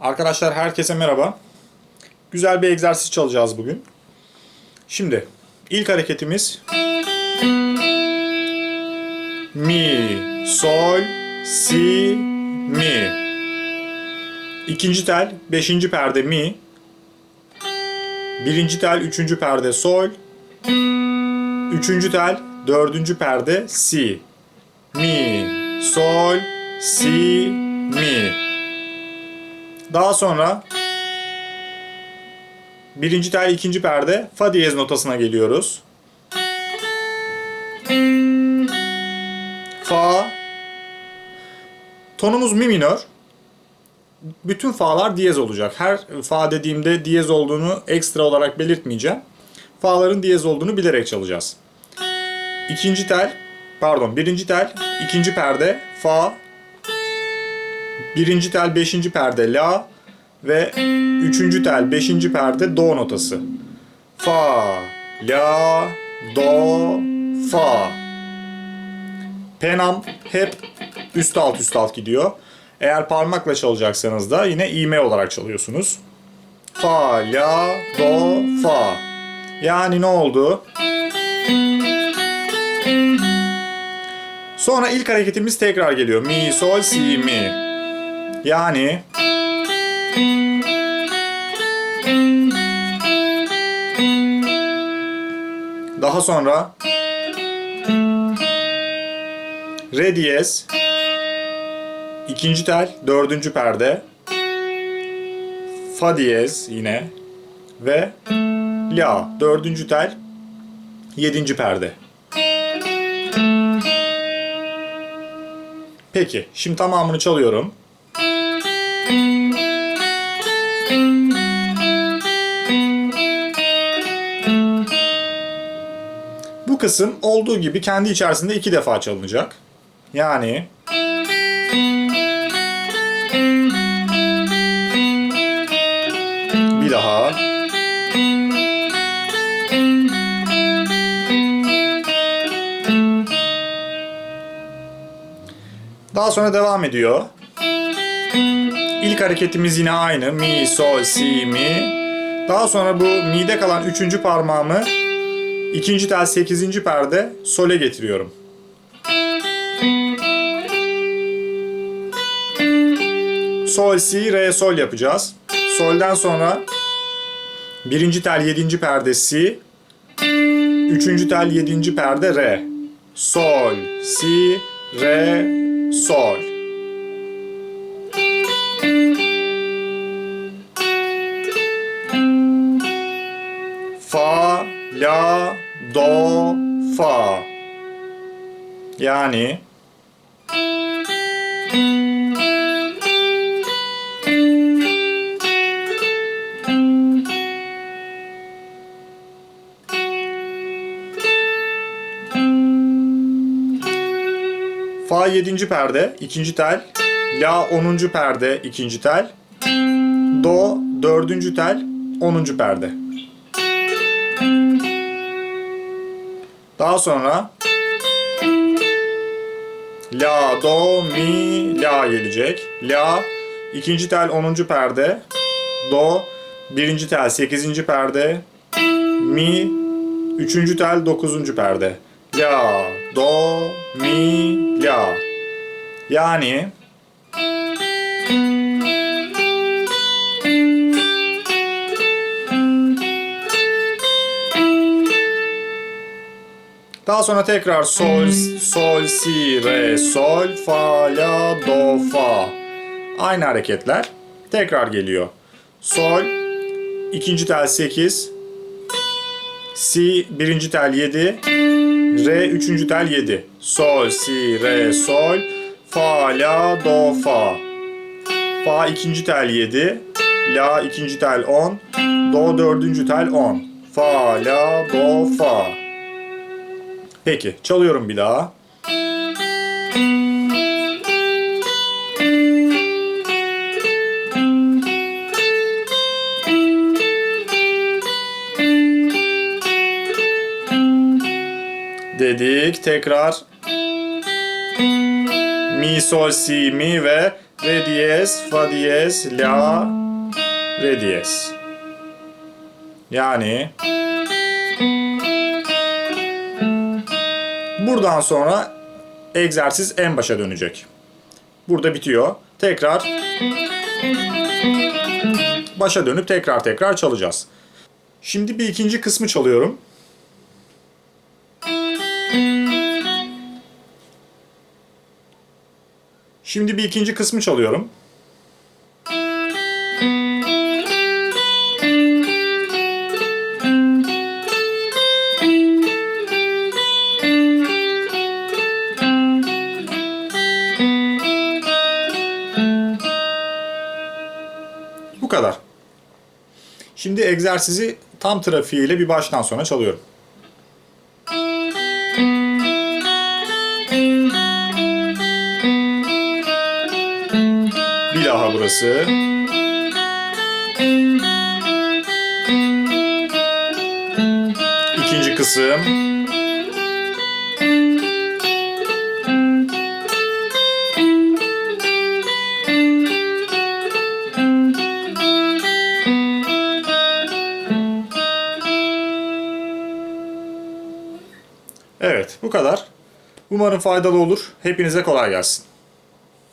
Arkadaşlar herkese merhaba. Güzel bir egzersiz çalacağız bugün. Şimdi ilk hareketimiz mi, sol, si, mi. İkinci tel beşinci perde mi. Birinci tel üçüncü perde sol. Üçüncü tel dördüncü perde si. Mi, sol, si, mi. Daha sonra birinci tel ikinci perde fa diyez notasına geliyoruz. Fa tonumuz mi minör. Bütün fa'lar diyez olacak. Her fa dediğimde diyez olduğunu ekstra olarak belirtmeyeceğim. Fa'ların diyez olduğunu bilerek çalacağız. İkinci tel, pardon birinci tel, ikinci perde, fa, birinci tel, beşinci perde, la ve üçüncü tel, beşinci perde, do notası. Fa, la, do, fa. Penam hep üst alt üst alt gidiyor. Eğer parmakla çalacaksanız da yine iğme olarak çalıyorsunuz. Fa, la, do, fa. Yani ne oldu? Sonra ilk hareketimiz tekrar geliyor. Mi, sol, si, mi. Yani daha sonra re diyez ikinci tel dördüncü perde fa diyez yine ve la dördüncü tel yedinci perde. Peki, şimdi tamamını çalıyorum. Bu kısım olduğu gibi kendi içerisinde iki defa çalınacak. Yani bir daha Daha sonra devam ediyor. İlk hareketimiz yine aynı. Mi, sol, si, mi. Daha sonra bu mi'de kalan üçüncü parmağımı ikinci tel sekizinci perde sole getiriyorum. Sol, si, re, sol yapacağız. Solden sonra birinci tel yedinci perde si, üçüncü tel yedinci perde re. Sol, si, re, sol. Fa, la, do, fa. Yani Fa 7. perde, ikinci tel. La 10. perde, ikinci tel. Do 4. tel, 10. perde. Daha sonra La, Do, Mi, La gelecek. La, ikinci tel 10. perde. Do, birinci tel 8. perde. Mi, üçüncü tel 9. perde. La, Do, Mi, La. Yani Daha sonra tekrar sol, sol, si, re, sol, fa, la, do, fa. Aynı hareketler tekrar geliyor. Sol, ikinci tel 8, si, birinci tel 7, re, üçüncü tel 7. Sol, si, re, sol, fa, la, do, fa. Fa ikinci tel 7, la ikinci tel 10, do dördüncü tel 10. Fa, la, do, fa. Peki çalıyorum bir daha. Dedik. Tekrar mi sol si mi ve re diyez fa diyez la re diyez. Yani buradan sonra egzersiz en başa dönecek. Burada bitiyor. Tekrar başa dönüp tekrar tekrar çalacağız. Şimdi bir ikinci kısmı çalıyorum. Şimdi bir ikinci kısmı çalıyorum. Bu kadar. Şimdi egzersizi tam trafiğiyle bir baştan sona çalıyorum. Daha burası. İkinci kısım. Evet, bu kadar. Umarım faydalı olur. Hepinize kolay gelsin.